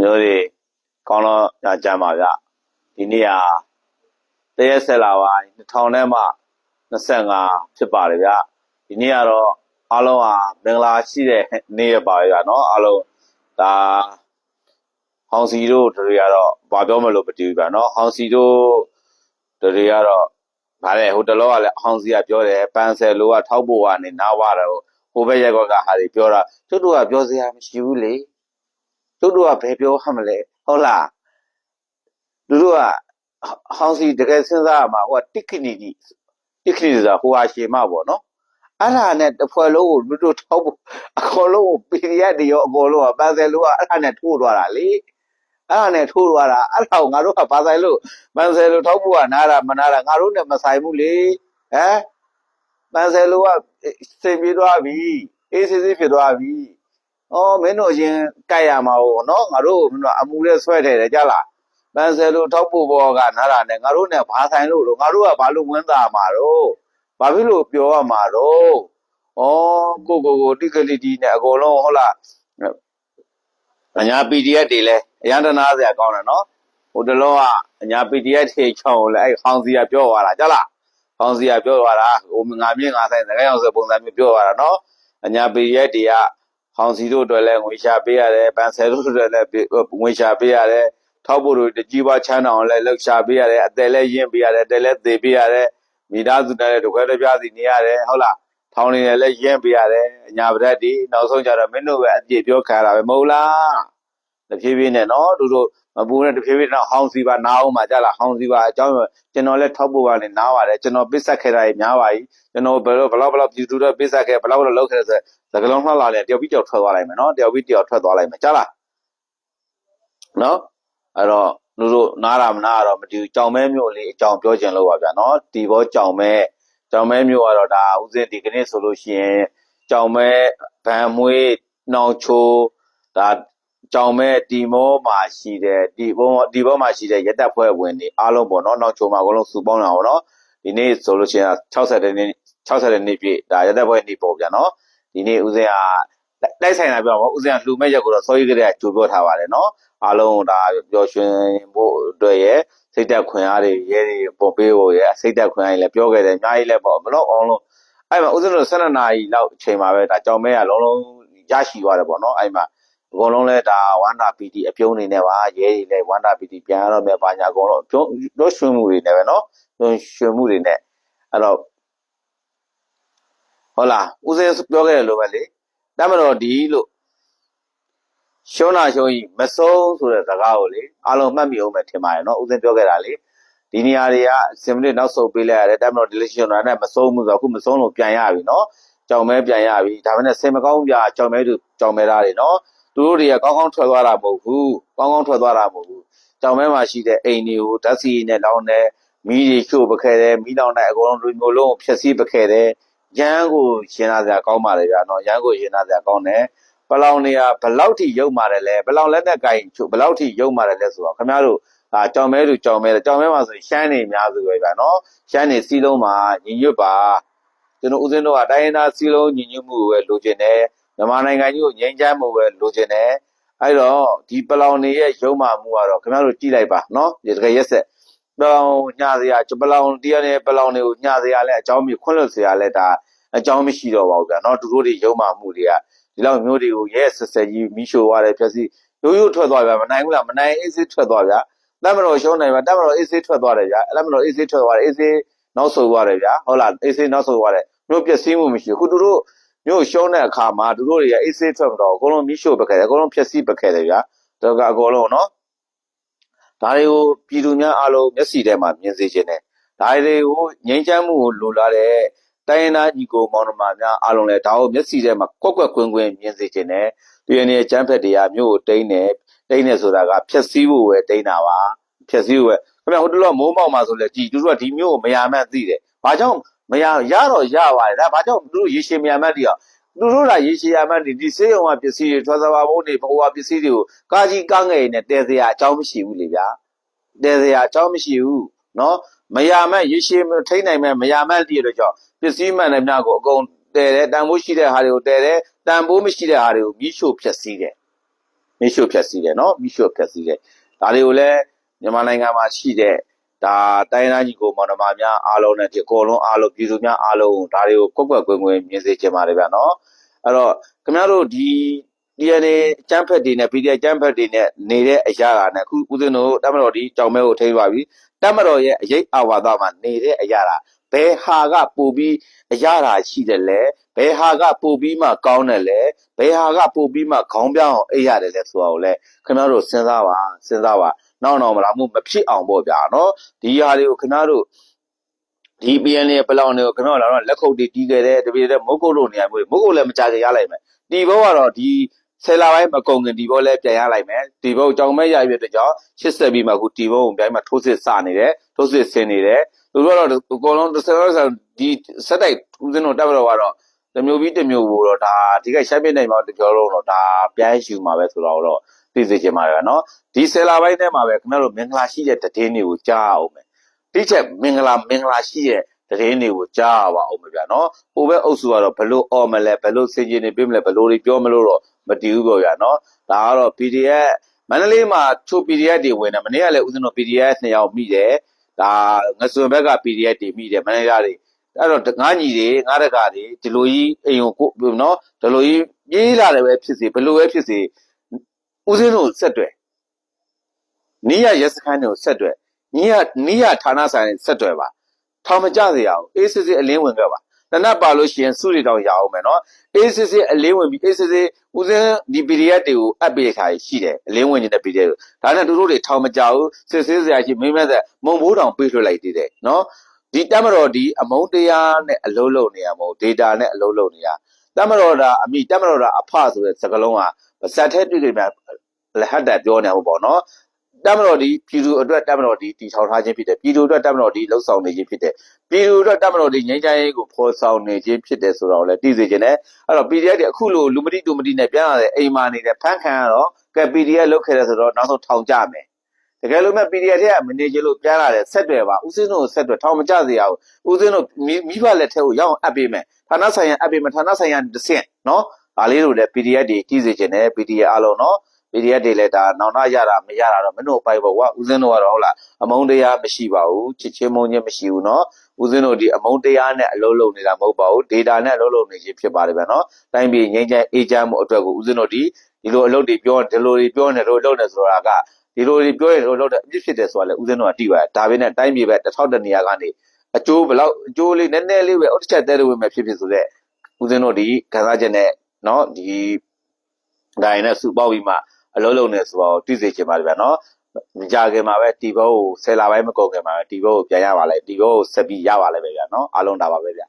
မျိုးတွေကောင်းတော့ညကြမ်းပါဗျဒီနေ့ဟာတရက်ဆက်လာပါ2000နဲ့မှ25ဖြစ်ပါတယ်ဗျဒီနေ့ကတော့အားလုံးဟာမင်္ဂလာရှိတဲ့နေ့ရပါပဲဗျာနော်အားလုံးဒါဟောင်စီတို့တွေကတော့ဘာပြောမလို့မတည်ဘူးဗျာနော်ဟောင်စီတို့တွေကတော့ဗါလေဟိုတလောကလည်းဟောင်စီကပြောတယ်ပန်ဆယ်လိုကထောက်ဖို့ကနေနားဝတော့ဟိုဘက်ရက်ကွက်ကဟာတွေပြောတာသူတို့ကပြောစရာမရှိဘူးလေ တို့တို့ကဘယ်ပြောဟမလဲဟုတ်လားတို့တို့ကဟောင်းစီတကယ်စဉ်းစားရမှာဟိုကတစ်ခဏီကြီးတစ်ခဏီဆိုတာဟိုဟာရှေမပေါ့နော်အဲ့ဒါနဲ့တစ်ဖွဲ့လုံးကိုတို့တို့ထောက်ဖို့အကုန်လုံးကို PDF တွေရောအကုန်လုံးကပန်းစယ်လို့ကအဲ့ဒါနဲ့ထိုးသွားတာလေအဲ့ဒါနဲ့ထိုးသွားတာအဲ့ဒါကိုငါတို့ကပါဆိုင်လို့ပန်းစယ်လို့ထောက်ဖို့ကနားတာမနာတာငါတို့နဲ့မဆိုင်ဘူးလေဟမ်ပန်းစယ်လို့ကစိတ်ပြေးသွားပြီအေးစစ်စစ်ဖြစ်သွားပြီ။ အော်မင်းတို့အရင်ကြိုက်ရမှာဟုတ်နော်ငါတို့မင်းတို့အမူနဲ့ဆွဲထည့်တယ်ကြလား။ပန်းဆယ်လိုထောက်ဖို့ဘောကနားတာနဲ့ငါတို့နဲ့ဘာဆိုင်လို့လို့ငါတို့ကဘာလို့ဝင်သားမှာတော့။ဘာဖြစ်လို့ပြောရမှာတော့။အော်ကိုကိုကိုတိကလီတီနဲ့အကုန်လုံးဟုတ်လား။အညာ PDF တွေလဲအရန်တနာစရာကောင်းတယ်နော်။ဟိုတလုံးကအညာ PDF တွေချောင်းလဲအဲ့ခေါင်းစီကပြောသွားတာကြလား။ခေါင်းစီကပြောသွားတာဟိုငါမြင့်ငါဆိုင်စကားအောင်ဆိုပုံစံမျိုးပြောသွားတာနော်။အညာ PDF တွေက ဟောင်စီတို့အတွက်လည်းငွေရှာပေးရတယ်ပန်ဆယ်တို့အတွက်လည်းငွေရှာပေးရတယ်ထောက်ဖို့တို့တကြီးပွားချမ်းအောင်လည်းလှုပ်ရှားပေးရတယ်အတယ်လည်းရင်းပေးရတယ်အတယ်လည်းသေပေးရတယ်မိသားစုနဲ့လည်းတခွဲတစ်ပြားစီနေရတယ်ဟုတ်လားထောင်းနေလည်းရင်းပေးရတယ်အညာပရက်ဒီနောက်ဆုံးကြတော့မင်းတို့ပဲအပြည့်ပြောခံရတာပဲမဟုတ်လား တဖြည်းဖြည်းနဲ့နော်တို့တို့မပူနဲ့တဖြည်းဖြည်းတော့ဟောင်စီပါနားအောင်မှာကြလားဟောင်စီပါအကြောင်းကျွန်တော်လည်းထောက်ဖို့ပါနဲ့နားပါတယ်ကျွန်တော်ပစ်ဆက်ခဲ့တာကြီးများပါကြီးကျွန်တော်ဘယ်လိုဘလောက်ဘလောက်ပြည်သူတွေပစ်ဆက်ခဲ့ဘလောက်ဘလောက်လောက်ခဲ့ဆိုစကလုံးလှလာလဲတယောက်ပြီးတယောက်ထွက်သွားလိုက်မယ်နော်တယောက်ပြီးတယောက်ထွက်သွားလိုက်မယ်ကြားလားနော်အဲ့တော့လူတို့နားတာမနာတော့မတူကြောင်မဲမျိုးလေးအကြောင်းပြောချင်လို့ပါဗျာနော်ဒီဘောကြောင်မဲကြောင်မဲမျိုးကတော့ဒါဥစဉ်ဒီကနေ့ဆိုလို့ရှိရင်ကြောင်မဲဗန်မွေးနှောင်ချိုဒါ ကြောင်မဲဒီမောမှာရှိတဲ့ဒီဘောဒီဘောမှာရှိတဲ့ရက်တက်ဖွဲ့ဝင်တွေအားလုံးပေါ့နော်နှောင်ချိုမှာအကုန်လုံးစုပေါင်းတာပေါ့နော်ဒီနေ့ဆိုလို့ရှိရင်60နှစ်60နှစ်ပြည့်ဒါရက်တက်ဖွဲ့နေ့ပေါ့ဗျာနော်ဒီနေ့ဦးစင်းကတိုက်ဆိုင်တာပြောပါဦးစင်းကလှူမဲ့ရက်ကိုတော့စောကြီးကလေးကကြိုပြောထားပါတယ်နော်အားလုံးဒါပျော်ရွှင်ဖို့အတွက်ရဲ့စိတ်သက်ခွင့်အားတွေရဲတွေပုံပေးဖို့ရဲ့စိတ်သက်ခွင့်အားတွေလည်းပြောခဲ့တယ်အများကြီးလည်းပေါ့မလို့အောင်လို့အဲ့မှာဦးစင်းတို့12နာရီလောက်အချိန်မှာပဲဒါကြောင်မဲကလုံးလုံးရရှိသွားတယ်ပေါ့နော်အဲ့မှာ အကုန်လုံးလဲဒါဝန္တာပီတီအပြုံးနေနဲ့ပါရဲတွေလည်းဝန္တာပီတီပြန်ရတော့မယ်ပါညာအကုန်လုံးပြုံးလို့ရွှင်မှုတွေနဲ့ပဲနော်ရွှင်မှုတွေနဲ့အဲ့တော့ဟုတ်လားဦးစင်းပြောခဲ့တယ်လို့ပဲလေတမတော်ဒီလို့ရှုံးတာရှုံးကြီးမဆုံးဆိုတဲ့စကားကိုလေအားလုံးမှတ်မိအောင်ပဲထင်ပါတယ်နော်ဦးစင်းပြောခဲ့တာလေဒီနေရာတွေကစင်မနစ်နောက်ဆုတ်ပေးလိုက်ရတယ်တမတော်ဒီလက်ရှင်တော်နဲ့မဆုံးဘူးဆိုတော့အခုမဆုံးလို့ပြန်ရပြီနော်ကြောင်မဲပြန်ရပြီဒါပေမဲ့စင်မကောင်းပြကြောင်မဲသူကြောင်မဲသားတွေနော် သူတို့တွေကကောင်းကောင်းထွက်သွားတာမဟုတ်ဘူးကောင်းကောင်းထွက်သွားတာမဟုတ်ဘူးကြောင်မဲမှာရှိတဲ့အိမ်တွေကိုဓာတ်စီနဲ့လောင်းတယ်မီးတွေရှို့ပခဲတယ်မီးလောင်တဲ့အကုန်လုံးလူမျိုးလုံးကိုဖျက်ဆီးပခဲတယ်ရန်ကိုရင်လာစရာကောင်းပါလေဗျာနော်ရန်ကိုရင်လာစရာကောင်းတယ်ပလောင်နေရဘလောက်ထိရုပ်မာတယ်လဲပလောင်လက်နဲ့ကင်ဘလောက်ထိရုပ်မာတယ်လဲဆိုတော့ခင်ဗျားတို့အာကြောင်မဲသူကြောင်မဲကြောင်မဲမှာဆိုရင်ရှမ်းနေအများစုပဲဗျာနော်ရှမ်းနေစီးလုံးမှာညီညွတ်ပါကျွန်တော်ဦးစင်းတို့ကတိုင်းရင်းသားစီးလုံးညီညွတ်မှုကိုပဲလိုချင်တယ် မြန်မာနိုင်ငံကြီးကိုငြိမ်းချမ်းမှုပဲလိုချင်တယ်အဲ့တော့ဒီပလောင်နေရဲ့ရုံမှမှုကတော့ခင်ဗျားတို့ကြည့်လိုက်ပါနော်ဒီတကယ်ရက်ဆက်ပလောင်ညာစရာပလောင်တရားနဲ့ပလောင်တွေကိုညာစရာလဲအကြောင်းပြခွန့်လွတ်စရာလဲဒါအကြောင်းမရှိတော့ပါဘူးဗျာနော်သူတို့တွေရုံမှမှုတွေကဒီလောက်မျိုးတွေကိုရဲဆက်ဆက်ကြီးမိရှို့သွားတယ်ဖြက်စီရိုးရိုးထွက်သွားဗျာမနိုင်ဘူးလားမနိုင်အေးစေးထွက်သွားဗျာတပ်မတော်ရှုံးနိုင်ပါတပ်မတော်အေးစေးထွက်သွားတယ်ဗျာတပ်မတော်အေးစေးထွက်သွားတယ်အေးစေးနောက်ဆုတ်သွားတယ်ဗျာဟုတ်လားအေးစေးနောက်ဆုတ်သွားတယ်မျိုးပျက်စီးမှုမရှိဘူးခုသူတို့ မြို့ရှုံးတဲ့အခါမှာသူတို့တွေကအေးဆေးထွက်တော့အကုန်လုံးမိရှို့ပခဲ့တယ်အကုန်လုံးဖျက်ဆီးပခဲ့တယ်ဗျာသူကအကုန်လုံးနော်ဒါတွေကိုပြည်သူများအားလုံးမျက်စီထဲမှာမြင်စေခြင်းနဲ့ဒါတွေကိုငြိမ်းချမ်းမှုကိုလိုလားတဲ့တိုင်းရင်းသားညီကိုမောင်နှမများအားလုံးလည်းဒါကိုမျက်စီထဲမှာကွက်ကွက်ကွင်းကွင်းမြင်စေခြင်းနဲ့ဒီရနေ့ကျမ်းဖက်တရားမြို့ကိုတိမ့်နေတိမ့်နေဆိုတာကဖြက်စီးဖို့ပဲတိမ့်တာပါဖြက်စီးဖို့ပဲခင်ဗျဟိုတလောမိုးမောက်မှာဆိုလဲကြည်သူတို့ကဒီမြို့ကိုမယာမှန်းသိတယ်ဘာကြောင့် မရရတော့ရပါတယ်ဒါဘာကြောင့်သူတို့ရေရှည်မြန်မှတ်တီးတော့သူတို့ကရေရှည်ရမှတ်တီးဒီစေးုံကပစ္စည်းတွေထွက်သွားဖို့နေဘဝပစ္စည်းတွေကိုကာကြီးကားငယ်နဲ့တဲစရာအကြောင်းမရှိဘူးလေဗျာတဲစရာအကြောင်းမရှိဘူးနော်မရမတ်ရေရှည်ထိမ့်နိုင်မဲ့မရမတ်တီးရတော့ကြောင့်ပစ္စည်းမှန်တဲ့များကိုအကုန်တဲတယ်တန်ဖိုးရှိတဲ့ဟာတွေကိုတဲတယ်တန်ဖိုးမရှိတဲ့ဟာတွေကိုမိရှို့ဖျက်ဆီးတယ်မိရှို့ဖျက်ဆီးတယ်နော်မိရှို့ဖျက်ဆီးတယ်ဒါတွေကိုလည်းမြန်မာနိုင်ငံမှာရှိတဲ့ ဒါတိုင်းသားကြီးကိုမော်နမများအားလုံးနဲ့ဒီအကုန်လုံးအားလုံးပြည်သူများအားလုံးဒါတွေကိုကွက်ကွက်ကွင်းကွင်းမြင်စေချင်ပါတယ်ဗျာနော်အဲ့တော့ခင်ဗျားတို့ဒီ DNA ကျန်းဖက်တွေနဲ့ PDF ကျန်းဖက်တွေနဲ့နေတဲ့အရာကနဲ့အခုဦးဇင်းတို့တမတော်ဒီကြောင်မဲကိုထိန်းသွားပြီတမတော်ရဲ့အရေးအာဝါဒမှာနေတဲ့အရာကဘယ်ဟာကပို့ပြီးအရာတာရှိတယ်လဲဘယ်ဟာကပို့ပြီးမှကောင်းတယ်လဲဘယ်ဟာကပို့ပြီးမှခေါင်းပြောင်းအောင်အိပ်ရတယ်လဲဆိုတာကိုလည်းခင်ဗျားတို့စဉ်းစားပါစဉ်းစားပါ နောက်နောက်မလားမှုမဖြစ်အောင်ပေါ့ဗျာနော်ဒီဟာတွေကိုခင်ဗျားတို့ဒီ PN ရဲ့ပလောင်တွေကိုခင်ဗျားတို့လာတော့လက်ခုပ်တွေတီးခဲ့တယ်တပည့်တဲ့မုတ်ကုတ်လို့နေရာမျိုးမုတ်ကုတ်လည်းမကြကြရလိုက်မယ်ဒီဘောကတော့ဒီဆယ်လာပိုင်းမကုန်ခင်ဒီဘောလည်းပြန်ရလိုက်မယ်ဒီဘောကြောင်မဲ့ရပြတဲ့ကြောင့်ရှစ်ဆက်ပြီးမှအခုဒီဘောကိုပြန်မှထိုးစစ်စနေတယ်ထိုးစစ်ဆင်နေတယ်သူတို့ကတော့အကုန်လုံးတစ်ဆက်ဆက်ဒီဆက်တိုက်ဦးစင်းတို့တက်တော့ကတော့တစ်မျိုးပြီးတစ်မျိုးကိုတော့ဒါဒီကရှမ်းပြည်နယ်မှာတကြောလုံးတော့ဒါပြန်ယူမှာပဲဆိုတော့တော့ သိစေချင်ပါတယ်နော်ဒီဆယ်လာပိုင်းထဲမှာပဲခင်ဗျားတို့မင်္ဂလာရှိတဲ့တည်င်းတွေကိုကြားအောင်မယ်တိချက်မင်္ဂလာမင်္ဂလာရှိတဲ့တည်င်းတွေကိုကြားပါအောင်မယ်ဗျာနော်ဟိုဘက်အုပ်စုကတော့ဘလို့အော်မလဲဘလို့စင်ကျင်နေပြမလဲဘလို့တွေပြောမလို့တော့မတည်ဘူးပေါ့ဗျာနော်ဒါကတော့ PDF မန္တလေးမှာချို PDF တွေဝင်တယ်မနေ့ကလည်းဦးဇင်းတို့ PDF နှစ်ယောက်မိတယ်ဒါငစွန်ဘက်က PDF တွေမိတယ်မန္တလေးသားတွေအဲ့တော့ငါညီတွေငါတကာတွေဒီလိုကြီးအိမ်ကိုကိုနော်ဒီလိုကြီးပြေးလာတယ်ပဲဖြစ်စေဘလို့ပဲဖြစ်စေ ဦးဇင်းတို့ဆက်တွေ့နီးရရက်စခန်းတွေကိုဆက်တွေ့နီးရနီးရဌာနဆိုင်ဆက်တွေ့ပါထောင်မကြစေရအောင်အေးစစ်စစ်အလင်းဝင်ခဲ့ပါတနတ်ပါလို့ရှိရင်စုရီတောင်ရအောင်မယ်နော်အေးစစ်စစ်အလင်းဝင်ပြီးအေးစစ်စစ်ဦးစင်းဒီ PDF တွေကိုအပ်ပေးခါရှိတယ်အလင်းဝင်နေတဲ့ PDF တွေဒါနဲ့တို့တို့တွေထောင်မကြဘူးစစ်ဆေးစရာရှိမင်းမဲ့သက်မုံဘိုးတောင်ပေးလွှတ်လိုက်သေးတယ်နော်ဒီတမတော်ဒီအမုံတရားနဲ့အလုံးလုံးနေရမဟုတ် data နဲ့အလုံးလုံးနေရတမတော်ဒါအမိတမတော်ဒါအဖဆိုတဲ့စကားလုံးက ပါစက်ထဲတွေ့ကြမှာလဟတ်တာပြောနေမှာပေါ့နော်တမတော်ဒီပြည်သူအတွက်တမတော်ဒီတီထောင်ထားခြင်းဖြစ်တယ်ပြည်သူအတွက်တမတော်ဒီလှုပ်ဆောင်နေခြင်းဖြစ်တယ်ပြည်သူအတွက်တမတော်ဒီငြိမ်းချမ်းရေးကိုဖော်ဆောင်နေခြင်းဖြစ်တယ်ဆိုတော့လည်းသိစေခြင်းနဲ့အဲ့တော့ PDF တွေအခုလိုလူမတိတူမတိနဲ့ပြန်လာတဲ့အိမ်မာနေတဲ့ဖန်ခံရတော့ကဲ PDF လုတ်ခဲ့တယ်ဆိုတော့နောက်ဆုံးထောင်ကြမယ်တကယ်လို့မဲ့ PDF တွေကမနေကြလို့ပြန်လာတယ်ဆက်တွေပါဦးစင်းတို့ဆက်တွေထောင်မကြစေရဘူးဦးစင်းတို့မိဘလက်ထဲကိုရောက်အောင်အပ်ပေးမယ်ဌာနဆိုင်ရာအပ်ပေးမယ်ဌာနဆိုင်ရာတစ်ဆင့်နော် ဒါလေးတွေလည်း PDF တွေကြည့်စေချင်တယ် PDF အားလုံးနော် PDF တွေလည်းဒါနောင်တရတာမရတာတော့မင်းတို့ပိုက်ပေါ့ကွာဦးစင်းတို့ကတော့ဟုတ်လားအမုန်းတရားမရှိပါဘူးချစ်ချင်းမုန်းချင်းမရှိဘူးနော်ဦးစင်းတို့ဒီအမုန်းတရားနဲ့အလုံးလုံးနေတာမဟုတ်ပါဘူး data နဲ့အလုံးလုံးနေခြင်းဖြစ်ပါတယ်ဗျာနော်တိုင်းပြည်ငြိမ်းချမ်းအေးချမ်းမှုအတွက်ကိုဦးစင်းတို့ဒီဒီလိုအလုပ်တွေပြောဒီလိုတွေပြောနေတို့လုပ်နေဆိုတာကဒီလိုတွေပြောရင်တို့လုပ်တဲ့အပြစ်ဖြစ်တယ်ဆိုတာလည်းဦးစင်းတို့ကတိပါတယ်ဒါပဲနဲ့တိုင်းပြည်ပဲတစ်ထောက်တနေရာကနေအကျိုးဘလောက်အကျိုးလေးနည်းနည်းလေးပဲအုတ်တစ်ချက်တဲတဲ့ဝင်မဲ့ဖြစ်ဖြစ်ဆိုတဲ့ဦးစင်းတို့ဒီခံစားချက်နဲ့ နော်ဒီဒါရင်နဲ့စူပေါက်ပြီးမှအလုံးလုံးနဲ့ဆိုတော့တိစေချင်ပါတယ်ဗျာနော်မကြခင်မှာပဲတီဘောကိုဆယ်လာပိုင်းမကုန်ခင်မှာပဲတီဘောကိုပြန်ရပါလေတီဘောကိုဆက်ပြီးရပါလေပဲဗျာနော်အားလုံးဒါပါပဲဗျာ